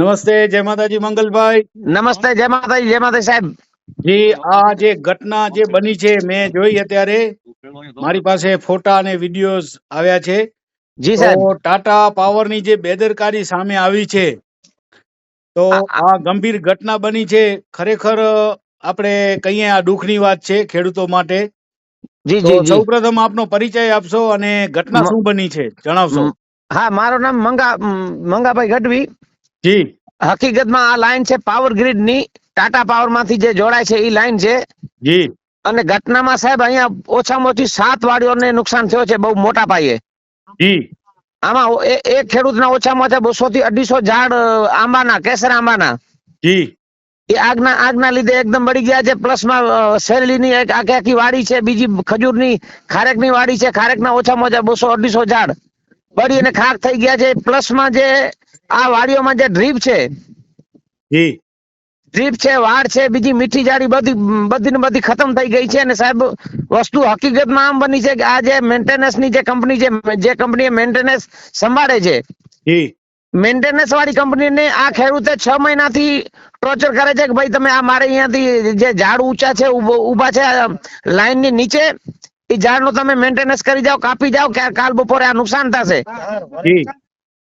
નમસ્તે જય માતાજી મંગલભાઈ. નમસ્તે જય માતાજી જય માતાજી સાહેબ. જી આ જે ઘટના જે બની છે મેં જોઈ અત્યારે. મારી પાસે ફોટા અને વિડીયોઝ આવ્યા છે. જી તો સાહેબ. ટાટા પાવરની જે બેદરકારી સામે આવી છે તો આ- ગંભીર ઘટના બની છે. ખરેખર આપણે કહીએ આ દુઃખની વાત છે ખેડૂતો માટે. જી જી સૌપ્રથમ આપનો પરિચય આપશો અને ઘટના શું બની છે જણાવશો. હા મારું નામ મંગા મંગાભાઈ ગઢવી. જી. હકીકતમાં આ લાઈન છે પાવર ગ્રીડની ટાટા પાવરમાંથી જે જોડાય છે એ લાઈન છે. જી. અને ઘટનામાં સાહેબ અહીંયા ઓછામાં ઓછી સાત વાડીઓને નુકસાન થયો છે બહુ મોટા પાયે. જી. આમાં એક ખેડૂતના ઓછામાં ઓછા બસો થી અઢીસો ઝાડ આંબાના કેસર આંબાના. જી. એ આગના આગના લીધે એકદમ બળી ગયા છે પ્લસમાં શેરડીની એક આખી આખી વાડી છે બીજી ખજૂરની ખારેકની વાડી છે ખારેકના ઓછામાં ઓછા બસો અઢીસો ઝાડ. બળી અને ખાક થઈ ગયા છે પ્લસમાં જે આ વાડીઓમાં જે ડ્રીપ છે જી. ડ્રીપ છે વાડ છે બીજી મીઠી જાડી બધી બધી ને બધી ખતમ થઈ ગઈ છે અને સાહેબ વસ્તુ હકીકતમાં આમ બની છે કે આ જે મેન્ટેનન્સની જે કંપની છે જે કંપની મેન્ટેનન્સ સંભાળે છે જી. મેન્ટેનન્સ વાળી કંપનીને આ ખેડૂતે છ મહિનાથી ટોર્ચર કરે છે કે ભાઈ તમે આ મારે અહીંયાથી જે ઝાડ ઊંચા છે ઉભો- ઊભા છે લાઈનની નીચે એ ઝાડનું તમે મેન્ટેનન્સ કરી જાઓ કાપી જાઓ કે કાલ બપોરે આ નુકસાન થશે.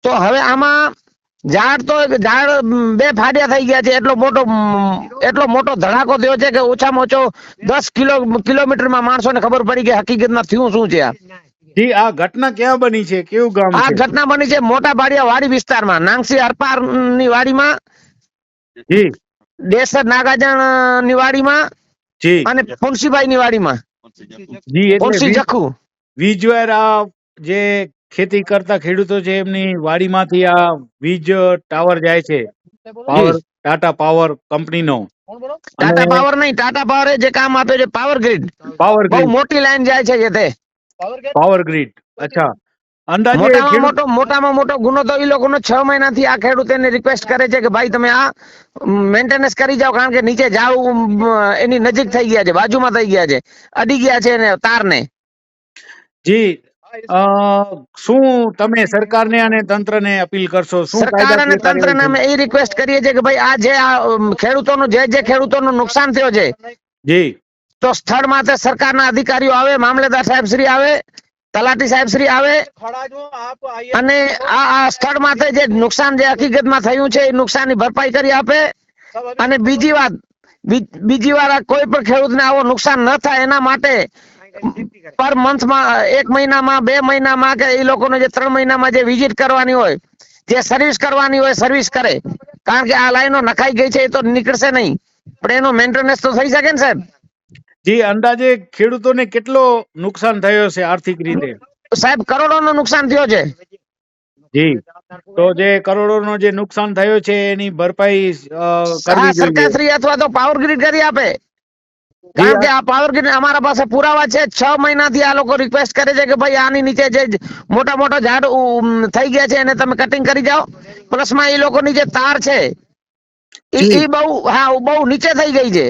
તો હવે આમાં ઝાડ તો ઝાડ બે ફાડ્યા થઈ ગયા છે. એટલો મોટો એટલો મોટો ધડાકો થયો છે કે ઓછામાં ઓછો દસ કિલો કિલોમીટરમાં માણસોને ખબર પડી કે હકીકતમાં થયું શું છે આ. જી આ ઘટના ક્યાં બની છે? કેવું ગામ આ ઘટના બની છે મોટા બાડિયા વાડી વિસ્તારમાં નાંગસી અરપારની વાડીમાં જી. દેસર નાગાજણની વાડીમાં જી. અને ફુનસીભાઈ ની વાડીમાં. જી એટલે જખુ. વીજવાર જે ખેતી કરતા ખેડૂતો છે એમની વાડીમાંથી આ વીજ ટાવર જાય છે. પાવર ટાટા પાવર કંપનીનો ટાટા પાવર નહીં ટાટા પાવર જે કામ આપે છે પાવર ગ્રીડ પાવર બહુ ગ્રીડ મોટી લાઈન જાય છે જે તે. પાવર ગ્રીડ અચ્છા. અંદાજે મોટામાં મોટો મોટામાં મોટો ગુનો તો એ લોકોનો છ મહિનાથી આ ખેડૂતોને રિક્વેસ્ટ કરે છે કે ભાઈ તમે આ મેન્ટેનન્સ કરી જાઓ કારણ કે નીચે જાવું એની નજીક થઈ ગયા છે બાજુમાં થઈ ગયા છે અડી ગયા છે એને તારને. જી શું તમે સરકારને અને તંત્રને અપીલ કરશો? શું સરકાર અને તંત્રને અમે એ રિક્વેસ્ટ કરીએ છીએ કે ભાઈ આ જે આ ખેડૂતોનું જે જે ખેડૂતોનું નુકસાન થયો છે? જી. તો સ્થળ માટે સરકારના અધિકારીઓ આવે મામલેદાર સાહેબ શ્રી આવે તલાટી સાહેબ શ્રી આવે અને આ સ્થળ માટે જે નુકસાન જે હકીકતમાં થયું છે એ નુકસાનની ભરપાઈ કરી આપે. અને બીજી વાત બીજી વાર કોઈ પણ ખેડૂતને આવો નુકસાન ન થાય એના માટે પર મંથમાં એક મહિનામાં બે મહિનામાં કે એ લોકોને જે ત્રણ મહિનામાં જે વિઝિટ કરવાની હોય જે સર્વિસ કરવાની હોય સર્વિસ કરે. કારણ કે આ લાઈનો નખાઈ ગઈ છે એ તો નીકળશે નહીં. પણ એનો મેન્ટેનન્સ તો થઈ શકે ને સાહેબ? જી અંદાજે ખેડૂતોને કેટલો નુકસાન થયો છે આર્થિક રીતે? સાહેબ કરોડોનો નુકસાન થયો છે. જી તો જે કરોડોનો જે નુકસાન થયો છે એની ભરપાઈ કરવી જોઈએ. સરકારશ્રી અથવા તો પાવર ગ્રીડ કરી આપે. કારણ કે આ પાવર ગ્રીડ અમારા પાસે પુરાવા છે. છ મહિનાથી આ લોકો રિક્વેસ્ટ કરે છે કે ભાઈ આની નીચે જે મોટા મોટા ઝાડ થઈ ગયા છે એને તમે કટિંગ કરી જાઓ. પ્લસમાં એ લોકોની જે તાર છે. એ. બહુ હા બહુ નીચે થઈ ગઈ છે.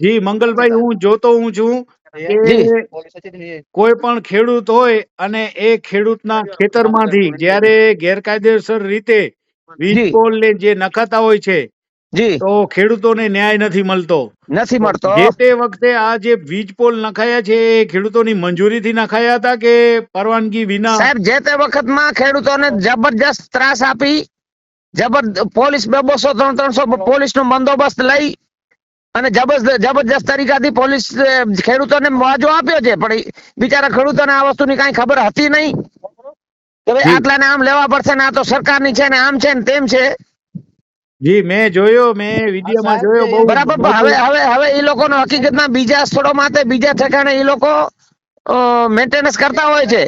જી મંગલભાઈ હું જોતો હું છું કોઈ પણ ખેડૂત હોય અને એ ખેડૂતના ખેતરમાંથી જ્યારે ગેરકાયદેસર રીતે વીજ પોલ ને જે નખાતા હોય છે જી. તો ખેડૂતોને ન્યાય નથી મળતો. નથી મળતો. જે તે વખતે આ જે વીજ પોલ નખાયા છે એ ખેડૂતોની મંજૂરીથી નખાયા હતા કે પરવાનગી વિના? સાહેબ જે તે વખતમાં ખેડૂતોને જબરજસ્ત ત્રાસ આપી જબર પોલીસ બસો ત્રણ ત્રણસો પોલીસ નો બંદોબસ્ત લઈ અને જબરજસ્ત તરીકાથી પોલીસ ખેડૂતોને મોજો આપ્યો છે. પણ બિચારા ખેડૂતોને આ વસ્તુની કાંઈ ખબર હતી નહીં? કે ભાઈ. આટલાને આમ લેવા પડશે ને આ તો સરકારની છે ને આમ છે ને તેમ છે. જી મેં જોયો મેં વિડીયોમાં જોયો બહુ બરાબર હવે હવે હવે એ લોકોનો હકીકતમાં બીજા સ્થળો માટે બીજા ઠેકાણે એ લોકો મેન્ટેનન્સ કરતા હોય છે.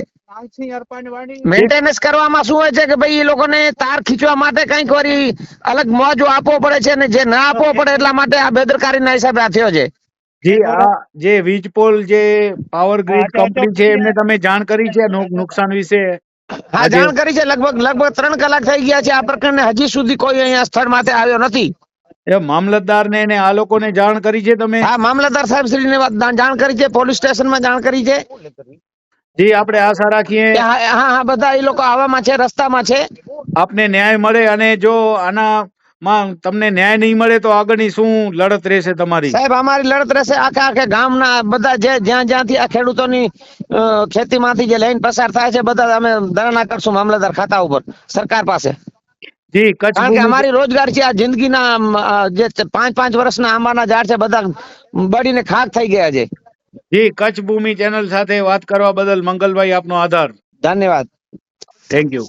મેન્ટેનન્સ કરવામાં શું હોય છે કે ભાઈ એ લોકોને તાર ખીચવા માટે કંઈક વળી અલગ મોજો આપવો પડે છે અને જે ના આપવો પડે એટલા માટે આ બેદરકારીના હિસાબે આ થયો છે. જી આ જે વીજ પોલ જે પાવર ગ્રીડ કંપની છે એમને તમે જાણ કરી છે નુકસાન વિશે. હા જાણ કરી છે લગભગ લગભગ ત્રણ કલાક થઈ ગયા છે આ પ્રકરણને. હજી સુધી કોઈ અહીંયા સ્થળ માટે આવ્યો નથી. એ મામલતદાર ને આ લોકોને જાણ કરી છે તમે? હા મામલતદાર સાહેબ શ્રી ને જાણ કરી છે પોલીસ સ્ટેશનમાં જાણ કરી છે. જી આપણે આશા રાખીએ. હા હા બધા એ લોકો આવવામાં છે રસ્તામાં છે. આપને ન્યાય મળે અને જો આનામાં તમને ન્યાય નહીં મળે તો આગળની શું લડત રહેશે તમારી? સાહેબ અમારી લડત રહેશે આખે આખે ગામના બધા જે જ્યાં જ્યાંથી આ ખેડૂતોની ખેતીમાંથી જે લાઈન પસાર થાય છે બધા અમે ધરણા કરશું મામલતદાર ખાતા ઉપર સરકાર પાસે. જી કચ્છ કારણ કે અમારી રોજગાર છે આ જિંદગીના જે પાંચ પાંચ વર્ષના આંબાના ઝાડ છે બધા બળીને ખાક થઈ ગયા છે. જી કચ્છ ભૂમિ ચેનલ સાથે વાત કરવા બદલ મંગલભાઈ આપનો આભાર. ધન્યવાદ. Thank you